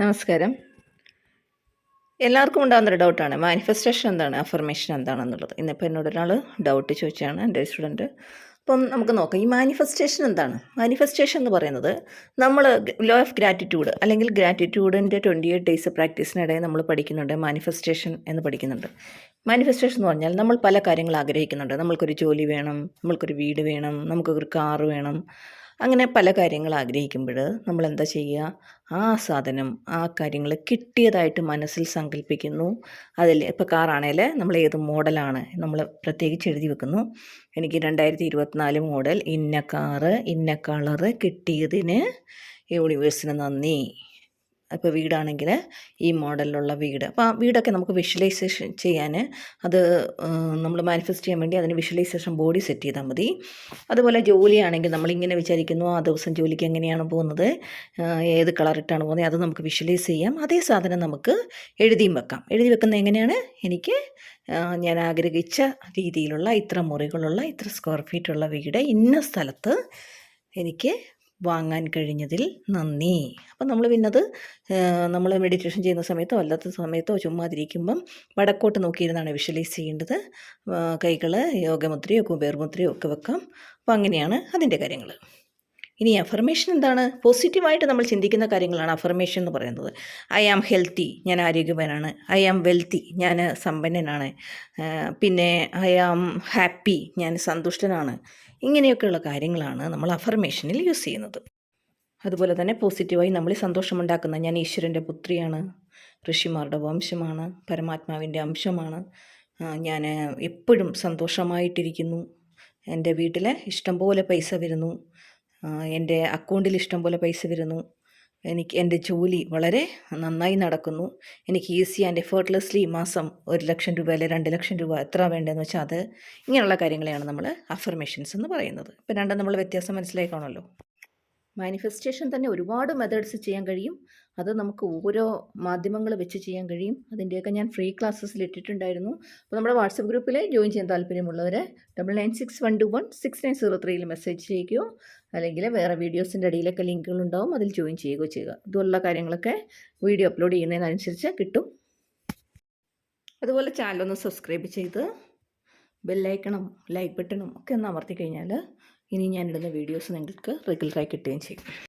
നമസ്കാരം. എല്ലാവർക്കും ഉണ്ടാകുന്നൊരു ഡൗട്ടാണ് മാനിഫെസ്റ്റേഷൻ എന്താണ്? അഫർമേഷൻ എന്താണെന്നുള്ളത് ഇന്നിപ്പോൾ എന്നോട് ഒരാൾ ഡൗട്ട് ചോദിച്ചാണ് എന്റെ സ്റ്റുഡന്റ് അപ്പം നമുക്ക് നോക്കാം. ഈ മാനിഫെസ്റ്റേഷൻ എന്താണ്? മാനിഫെസ്റ്റേഷൻ എന്ന് പറയുന്നത് നമ്മൾ ലോ ഓഫ് ഗ്രാറ്റിറ്റ്യൂഡ് അല്ലെങ്കിൽ ഗ്രാറ്റിറ്റ്യൂഡിന്റെ ട്വന്റി എയ്റ്റ് ഡേയ്സ് പ്രാക്ടീസിനിടെ നമ്മൾ പഠിക്കുന്നുണ്ട്. മാനിഫെസ്റ്റേഷൻ എന്ന് പഠിക്കുന്നുണ്ട്. മാനിഫെസ്റ്റേഷൻ എന്ന് പറഞ്ഞാൽ നമ്മൾ പല കാര്യങ്ങൾ ആഗ്രഹിക്കുന്നുണ്ട്. നമ്മൾക്കൊരു ജോലി വേണം നമ്മൾക്കൊരു വീട് വേണം നമുക്കൊരു കാറ് വേണം അങ്ങനെ പല കാര്യങ്ങൾ ആഗ്രഹിക്കുമ്പോൾ നമ്മൾ എന്താ ചെയ്യുക? ആ സാധനം ആ കാര്യങ്ങൾ കിട്ടിയതായിട്ട് മനസ്സിൽ സങ്കല്പിക്കുന്നു അതിൽ ഇപ്പോൾ കാറാണേൽ നമ്മൾ ഏത് മോഡലാണ് നമ്മൾ പ്രത്യേകിച്ച് എഴുതി വെക്കുന്നു. എനിക്ക് രണ്ടായിരത്തി ഇരുപത്തിനാല് മോഡൽ ഇന്ന കാറ് ഇന്ന കളറ് കിട്ടിയതിന് യൂണിവേഴ്സിന് നന്ദി. ഇപ്പോൾ വീടാണെങ്കിൽ ഈ മോഡലിലുള്ള വീട്. അപ്പോൾ ആ വീടൊക്കെ നമുക്ക് വിഷ്വലൈസേഷൻ ചെയ്യാൻ അത് നമ്മൾ മാനിഫെസ്റ്റ് ചെയ്യാൻ വേണ്ടി അതിന് വിഷ്വലൈസേഷൻ ബോഡി സെറ്റ് ചെയ്താൽ മതി. അതുപോലെ ജോലിയാണെങ്കിൽ നമ്മളിങ്ങനെ വിചാരിക്കുന്നു ആ ദിവസം ജോലിക്ക് എങ്ങനെയാണ് പോകുന്നത് ഏത് കളറിട്ടാണ് പോകുന്നത് അത് നമുക്ക് വിഷ്വലൈസ് ചെയ്യാം. അതേ സാധനം നമുക്ക് എഴുതിയും വെക്കാം. എഴുതി വെക്കുന്നത് എങ്ങനെയാണ്? എനിക്ക് ഞാൻ ആഗ്രഹിച്ച രീതിയിലുള്ള ഇത്ര മുറികളുള്ള ഇത്ര സ്ക്വയർ ഫീറ്റുള്ള വീട് ഇന്ന സ്ഥലത്ത് എനിക്ക് വാങ്ങാൻ കഴിഞ്ഞതിൽ നന്ദി. അപ്പം നമ്മൾ പിന്നത് നമ്മൾ മെഡിറ്റേഷൻ ചെയ്യുന്ന സമയത്തോ അല്ലാത്ത സമയത്തോ ചുമ്മാതിരിക്കുമ്പം വടക്കോട്ട് നോക്കിയിരുന്നാണ് വിഷ്വലൈസ് ചെയ്യേണ്ടത്. കൈകൾ യോഗമുദ്രയോ കുബേർമുദ്രയോ ഒക്കെ വെക്കാം. അപ്പോൾ അങ്ങനെയാണ് അതിന്റെ കാര്യങ്ങൾ ഇനി അഫർമേഷൻ എന്താണ്? പോസിറ്റീവായിട്ട് നമ്മൾ ചിന്തിക്കുന്ന കാര്യങ്ങളാണ് അഫർമേഷൻ എന്ന് പറയുന്നത്. ഐ ആം ഹെൽത്തി ഞാൻ ആരോഗ്യവാനാണ്. ഐ ആം വെൽത്തി ഞാൻ സമ്പന്നനാണ്. പിന്നെ ഐ ആം ഹാപ്പി ഞാൻ സന്തുഷ്ടനാണ്. ഇങ്ങനെയൊക്കെയുള്ള കാര്യങ്ങളാണ് നമ്മൾ അഫർമേഷനിൽ യൂസ് ചെയ്യുന്നത്. അതുപോലെ തന്നെ പോസിറ്റീവായി നമ്മൾ സന്തോഷമുണ്ടാക്കുന്ന ഞാൻ ഈശ്വരന്റെ പുത്രിയാണ്. ഋഷിമാരുടെ വംശമാണ് പരമാത്മാവിന്റെ അംശമാണ്. ഞാൻ എപ്പോഴും സന്തോഷമായിട്ടിരിക്കുന്നു. എന്റെ വീട്ടിൽ ഇഷ്ടംപോലെ പൈസ വരുന്നു. എന്റെ അക്കൗണ്ടിൽ ഇഷ്ടം പോലെ പൈസ വരുന്നു. എനിക്ക് എന്റെ ജോലി വളരെ നന്നായി നടക്കുന്നു. എനിക്ക് ഈസി ആൻഡ് എഫേർട്ട്ലെസ്ലി മാസം ഒരു ലക്ഷം രൂപ അല്ലെങ്കിൽ രണ്ട് ലക്ഷം രൂപ എത്ര വേണ്ടതെന്ന് വെച്ചാൽ അത് ഇങ്ങനെയുള്ള കാര്യങ്ങളെയാണ് നമ്മൾ അഫർമേഷൻസ് എന്ന് പറയുന്നത്. ഇപ്പം രണ്ടും നമ്മൾ വ്യത്യാസം മനസ്സിലാക്കണമല്ലോ മാനിഫെസ്റ്റേഷൻ തന്നെ ഒരുപാട് മെത്തേഡ്സ് ചെയ്യാൻ കഴിയും. അത് നമുക്ക് ഓരോ മാധ്യമങ്ങൾ വെച്ച് ചെയ്യാൻ കഴിയും. അതിന്റെയൊക്കെ ഞാൻ ഫ്രീ ക്ലാസ്സസിൽ ഇട്ടിട്ടുണ്ടായിരുന്നു. അപ്പോൾ നമ്മുടെ വാട്സപ്പ് ഗ്രൂപ്പിൽ ജോയിൻ ചെയ്യാൻ താല്പര്യമുള്ളവർ double nine six one two one six nine zero ത്രീയിൽ മെസ്സേജ് ചെയ്യുകയോ അല്ലെങ്കിൽ വേറെ വീഡിയോസിന്റെ അടിയിലൊക്കെ ലിങ്കുകൾ ഉണ്ടാവും അതിൽ ജോയിൻ ചെയ്യുകയോ ചെയ്യുക. ഇതുപോലുള്ള കാര്യങ്ങളൊക്കെ വീഡിയോ അപ്ലോഡ് ചെയ്യുന്നതിനനുസരിച്ച് കിട്ടും. അതുപോലെ ചാനലൊന്ന് സബ്സ്ക്രൈബ് ചെയ്ത് ബെല്ലൈക്കണം ലൈക്ക് ബട്ടണും ഒക്കെ ഒന്ന് അമർത്തി കഴിഞ്ഞാൽ ഇനി ഞാനിടുന്ന വീഡിയോസ് നിങ്ങൾക്ക് റെഗുലറായി കിട്ടുകയും ചെയ്യും.